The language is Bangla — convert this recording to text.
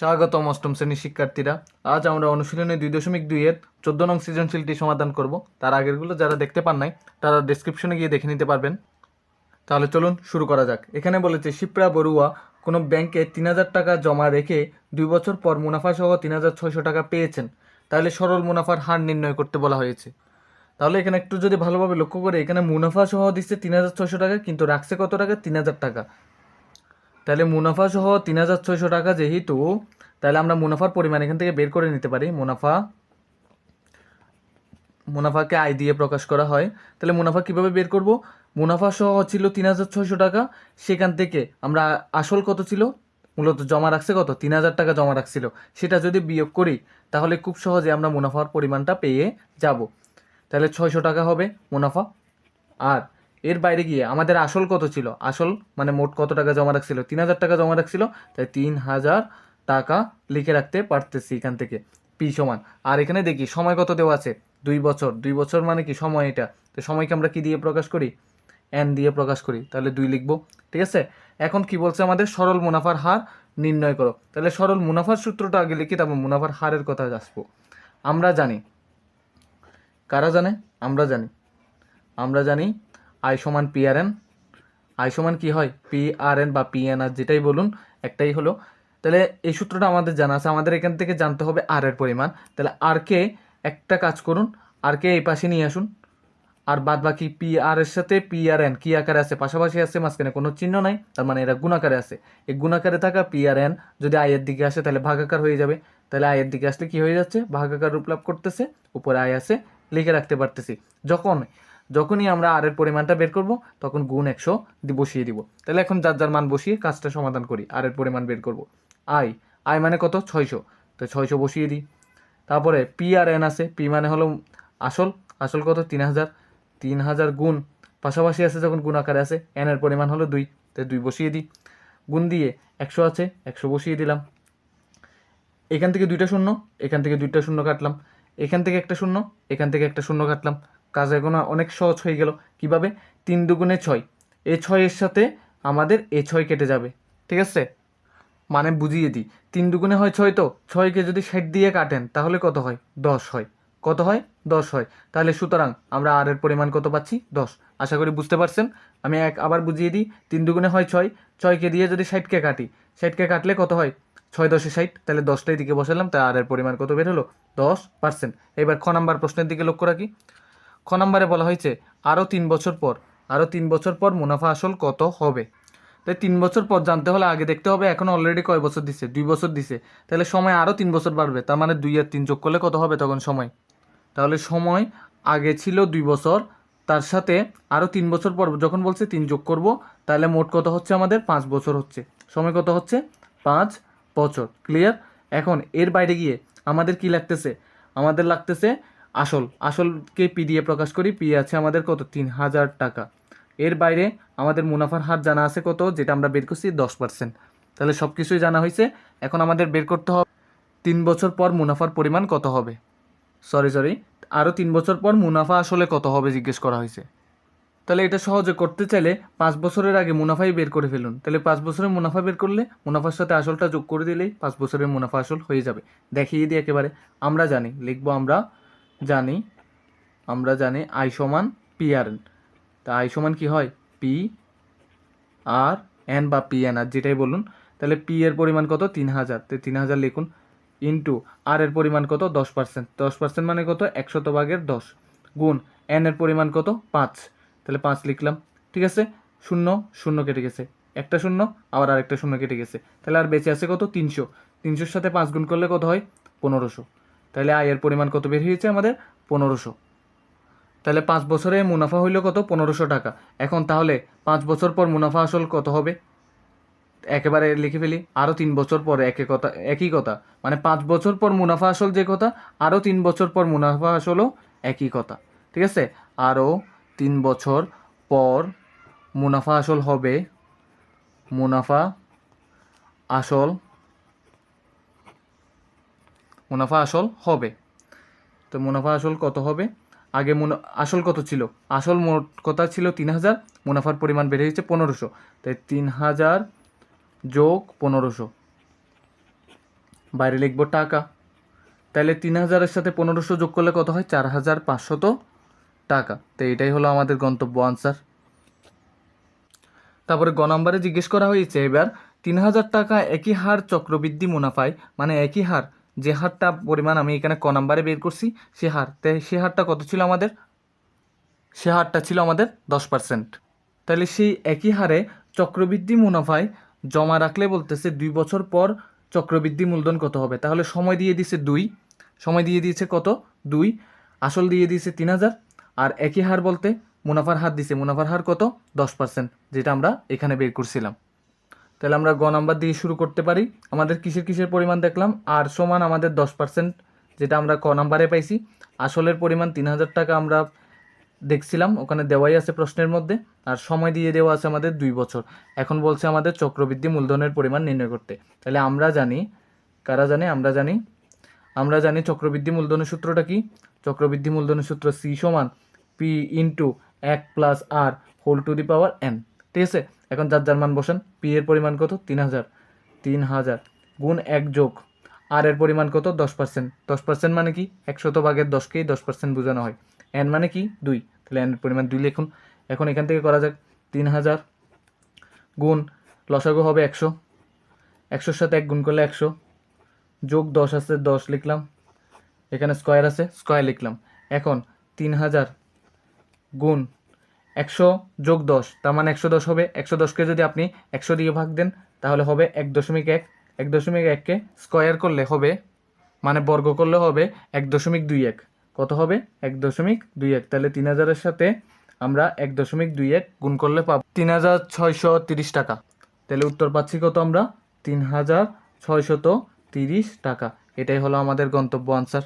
স্বাগতম অষ্টম শ্রেণির শিক্ষার্থীরা। আজ আমরা অনুশীলনে দুই দশমিক দুইয়ের চোদ্দ নং সৃজনশীলটি সমাধান করব। তার আগেরগুলো যারা দেখতে পান নাই, তারা ডেসক্রিপশনে গিয়ে দেখে নিতে পারবেন। তাহলে চলুন শুরু করা যাক। এখানে বলেছে, শিপ্রা বড়ুয়া কোনো ব্যাংকে তিন হাজার টাকা জমা রেখে দুই বছর পর মুনাফা সহ তিন হাজার ছয়শো টাকা পেয়েছেন। তাহলে সরল মুনাফার হার নির্ণয় করতে বলা হয়েছে। তাহলে এখানে একটু যদি ভালোভাবে লক্ষ্য করে, এখানে মুনাফা সহ দিচ্ছে তিন হাজার ছয়শো টাকা, কিন্তু রাখছে কত টাকা? তিন হাজার টাকা। তাহলে মুনাফা সহ তিন হাজার ছয়শো টাকা যেহেতু, তাহলে আমরা মুনাফার পরিমাণ এখান থেকে বের করে নিতে পারি। মুনাফা, মুনাফাকে আয় দিয়ে প্রকাশ করা হয়। তাহলে মুনাফা কীভাবে বের করব? মুনাফা সহ ছিল তিন হাজার ছয়শো টাকা। সেখান থেকে আমরা আসল কত ছিল? মূলত জমা রাখছে কত? তিন হাজার টাকা জমা রাখছিল। সেটা যদি বিয়োগ করি, তাহলে খুব সহজে আমরা মুনাফার পরিমাণটা পেয়ে যাব। তাহলে ছয়শো টাকা হবে মুনাফা। আর এর বাইরে গিয়ে আমাদের আসল কত ছিল? আসল মানে মোট কত টাকা জমা রাখছিল? তিন হাজার টাকা জমা রাখছিল, তাই তিন হাজার টাকা লিখে রাখতে পারতেছি এখান থেকে, পি সমান। আর এখানে দেখি, সময় কত দেওয়া আছে? দুই বছর। দুই বছর মানে কি? সময় এটা। তো সময়কে আমরা কি দিয়ে প্রকাশ করি? এন দিয়ে প্রকাশ করি। তাহলে দুই লিখব, ঠিক আছে? এখন কি বলছে আমাদের? সরল মুনাফার হার নির্ণয় করো। তাহলে সরল মুনাফার সূত্রটা আগে লিখি তারপর মুনাফার হারের কথা আসব। আমরা জানি। কারা জানে? আমরা জানি। আমরা জানি আই সমান পি আর এন আই সমান কি হয়? পি আর এন বা পি এন আর যেটাই বলুন, একটাই হলো। তাহলে এই সূত্রটা আমাদের জানা আছে, আমাদের এখান থেকে জানতে হবে আর এর পরিমাণ। তাহলে আর কে একটা কাজ করুন, আর কে এই পাশে নিয়ে আসুন। আর বাদ বাকি পি সাথে পি আর কি আকারে আছে? পাশাপাশি আছে, মাঝখানে কোনো চিহ্ন নাই, তার মানে এরা গুণাকারে আছে। এই গুণাকারে থাকা পি আর এন যদি আয়ের দিকে আসে, তাহলে ভাগাকার হয়ে যাবে। তাহলে আয়ের দিকে আসলে কি হয়ে যাচ্ছে? ভাগাকার রূপ লাভ করতেছে, উপরে আয় আছে, লিখে রাখতে পারতেছি। যখন যখনই আমরা আর এর পরিমাণটা বের করব, তখন গুণ একশো বসিয়ে দিব। তাহলে এখন যার যার মান বসিয়ে কাজটা সমাধান করি আর এর পরিমাণ বের করব। আয় আয় মানে কত? ছয়শো। তো ছয়শো বসিয়ে দিই। তারপরে পি আর এন আছে। পি মানে হলো আসল। আসল কত? তিন হাজার। তিন হাজার গুণ। পাশাপাশি আছে যখন গুণ আকারে আছে এন এর পরিমাণ হলো দুই। তাই দুই বসিয়ে দিই। গুণ দিয়ে একশো আছে, একশো বসিয়ে দিলাম। এখান থেকে দুইটা শূন্য, এখান থেকে দুইটা শূন্য কাটলাম। এখান থেকে একটা শূন্য, এখান থেকে একটা শূন্য কাটলাম। কাজ এখন অনেক সহজ হয়ে গেল। কীভাবে? তিন দুগুণে ছয়। এ ছয়ের সাথে আমাদের এ ছয় কেটে যাবে। ঠিক আছে? মানে বুঝিয়ে দিই। তিন দুগুণে হয় ছয় তো? ছয়কে যদি ষাট দিয়ে কাটেন, তাহলে কত হয়? দশ হয়। কত হয়? দশ হয়। তাহলে সুতরাং আমরা আর এর পরিমাণ কত পাচ্ছি? দশ। আশা করি বুঝতে পারছেন? আমি এক আবার বুঝিয়ে দিই। তিন দুগুণে হয় ছয়। ছয়কে দিয়ে যদি ষাটকে কাটি, ষাটকে কাটলে কত হয়? ছয় দশে ষাট। তাহলে দশটাই দিকে বসালাম তাই আর এর পরিমাণ কত বের হলো? দশ পার্সেন্ট। এবার খ নাম্বার প্রশ্নের দিকে লক্ষ্য রাখি। খ নাম্বারে বলা হয়েছে, আরও তিন বছর পর, আরও তিন বছর পর মুনাফা আসল কত হবে? তাই তিন বছর পর জানতে হলে আগে দেখতে হবে, এখন অলরেডি কয় বছর দিছে? দুই বছর দিছে। তাহলে সময় আরও তিন বছর বাড়বে, তার মানে দুই আর তিন যোগ করলে কত হবে তখন সময়? তাহলে সময় আগে ছিল দুই বছর, তার সাথে আরও তিন বছর পর যখন বলছে তিন যোগ করব, তাহলে মোট কত হচ্ছে আমাদের? পাঁচ বছর হচ্ছে। সময় কত হচ্ছে? পাঁচ বছর। ক্লিয়ার এখন এর বাইরে গিয়ে আমাদের কি লাগতেছে? আমাদের লাগতেছে আসল, আসলকে পি দিয়ে প্রকাশ করি, পি আছে আমাদের কত? তিন হাজার টাকা। এর বাইরে আমাদের মুনাফার হার জানা আছে কত? যেটা আমরা বের করছি দশ পার্সেন্ট তাহলে সব কিছুই জানা হয়েছে। এখন আমাদের বের করতে হবে, তিন বছর পর মুনাফার পরিমাণ কত হবে? সরি সরি আরও তিন বছর পর মুনাফা আসলে কত হবে জিজ্ঞেস করা হয়েছে। তাহলে এটা সহজে করতে চাইলে পাঁচ বছরের আগে মুনাফাই বের করে ফেলুন। তাহলে পাঁচ বছরের মুনাফা বের করলে মুনাফার সাথে আসলটা যোগ করে দিলেই পাঁচ বছরের মুনাফা আসল হয়ে যাবে। দেখিয়ে দিই একেবারে। আমরা জানি, লিখব আমরা জানি। আমরা জানি আই সমান পি আর এন তা আই সমান কি হয়? পি আর এন বা পি এন আর যেটাই বলুন। তাহলে পি এর পরিমাণ কত? তিন হাজার। তো তিন হাজার লিখুন। ইন্টু আর এর পরিমাণ কত? দশ পার্সেন্ট দশ পার্সেন্ট মানে কত? একশত ভাগের দশ। গুণ এন এর পরিমাণ কত? পাঁচ। তাহলে পাঁচ লিখলাম। ঠিক আছে? শূন্য শূন্য কেটে গেছে। একটা শূন্য, আবার আরেকটা শূন্য কেটে গেছে। তাহলে আর বেঁচে আছে কত? তিনশো। তিনশোর সাথে পাঁচ গুণ করলে কত হয়? পনেরোশো। তাহলে আয়ের পরিমাণ কত বের হয়েছে আমাদের? পনেরোশো। তাহলে পাঁচ বছরে মুনাফা হইল কত? পনেরোশো টাকা। এখন তাহলে পাঁচ বছর পর মুনাফা আসল কত হবে? একেবারে লিখে ফেলি আরও তিন বছর পর একে কথা, একই কথা। মানে পাঁচ বছর পর মুনাফা আসল যে কথা আরও তিন বছর পর মুনাফা আসলও একই কথা। ঠিক আছে? আরও তিন বছর পর মুনাফা আসল হবে, মুনাফা আসল মুনাফা আসল হবে। তো মুনাফা আসল কত হবে? আগে মুনা আসল কত ছিল? আসল মোট কথা ছিল তিন হাজার মুনাফার পরিমাণ বেড়ে হয়েছে পনেরোশো। তাই তিন হাজার যোগ পনেরোশো। বাইরে লিখব টাকা। তাহলে তিন হাজারের সাথে পনেরোশো যোগ করলে কত হয়? চার হাজার পাঁচশত টাকা। তো এটাই হলো আমাদের গন্তব্য আনসার তারপরে গ নম্বরে জিজ্ঞেস করা হয়েছে, এবার তিন হাজার টাকা একই হার চক্রবৃদ্ধি মুনাফায় মানে একই হার যে হারটা পরিমাণ আমি এখানে ক নাম্বারে বের করছি, সে হার তাই সে হারটা কত ছিল আমাদের? সে হারটা ছিল আমাদের দশ পার্সেন্ট তাহলে সেই একই হারে চক্রবৃদ্ধি মুনাফায় জমা রাখলে বলতেছে দুই বছর পর চক্রবৃদ্ধি মূলধন কত হবে? তাহলে সময় দিয়ে দিয়েছে দুই। সময় দিয়ে দিয়েছে কত? দুই। আসল দিয়ে দিয়েছে তিন হাজার। আর একই হার বলতে মুনাফার হার দিছে, মুনাফার হার কত? দশ পার্সেন্ট যেটা আমরা এখানে বের করছিলাম। তাহলে আমরা গ নাম্বার দিয়ে শুরু করতে পারি। আমাদের কিসের কিসের পরিমাণ দেখলাম? আর সমান আমাদের দশ পার্সেন্ট যেটা আমরা ক নাম্বারে পাইছি। আসলের পরিমাণ তিন হাজার টাকা আমরা দেখছিলাম, ওখানে দেওয়াই আছে প্রশ্নের মধ্যে। আর সময় দিয়ে দেওয়া আছে আমাদের দুই বছর। এখন বলছে আমাদের চক্রবৃদ্ধি মূলধনের পরিমাণ নির্ণয় করতে। তাহলে আমরা জানি, কারা জানে? আমরা জানি। আমরা জানি চক্রবৃদ্ধি মূলধনের সূত্রটা কি? চক্রবৃদ্ধি মূলধনের সূত্র সি সমান পি ইন্টু এক plus R whole to the power N. ঠিক আছে? এখন যার যার মান বসান পি এর পরিমাণ কত? তিন হাজার। তিন হাজার গুণ এক যোগ। আর এর পরিমাণ কত? দশ পার্সেন্ট দশ পার্সেন্ট মানে কি? একশত ভাগের দশকেই দশ পার্সেন্ট বোঝানো হয়। এন মানে কি? দুই। তাহলে এন এর পরিমাণ দুই লিখুন। এখন এখান থেকে করা যাক। তিন হাজার গুণ লসাগু হবে একশো। একশোর সাথে এক গুণ করলে একশো। যোগ দশ আছে, দশ লিখলাম। এখানে স্কোয়ার আছে স্কোয়ার লিখলাম। এখন তিন হাজার গুণ একশো যোগ দশ, তার মানে একশো দশ হবে। একশো দশকে যদি আপনি একশো দিয়ে ভাগ দেন, তাহলে হবে এক দশমিক এক। এক দশমিক এককে স্কোয়ার করলে হবে মানে বর্গ করলে হবে এক দশমিক দুই এক। কত হবে? এক দশমিক দুই এক। তাহলে তিন হাজারের সাথে আমরা এক দশমিক দুই এক গুণ করলে পাব তিন হাজার ছয়শো তিরিশ টাকা। তাহলে উত্তর পাচ্ছি কত আমরা? তিন হাজার ছয়শত তিরিশ টাকা। এটাই হলো আমাদের গন্তব্য আনসার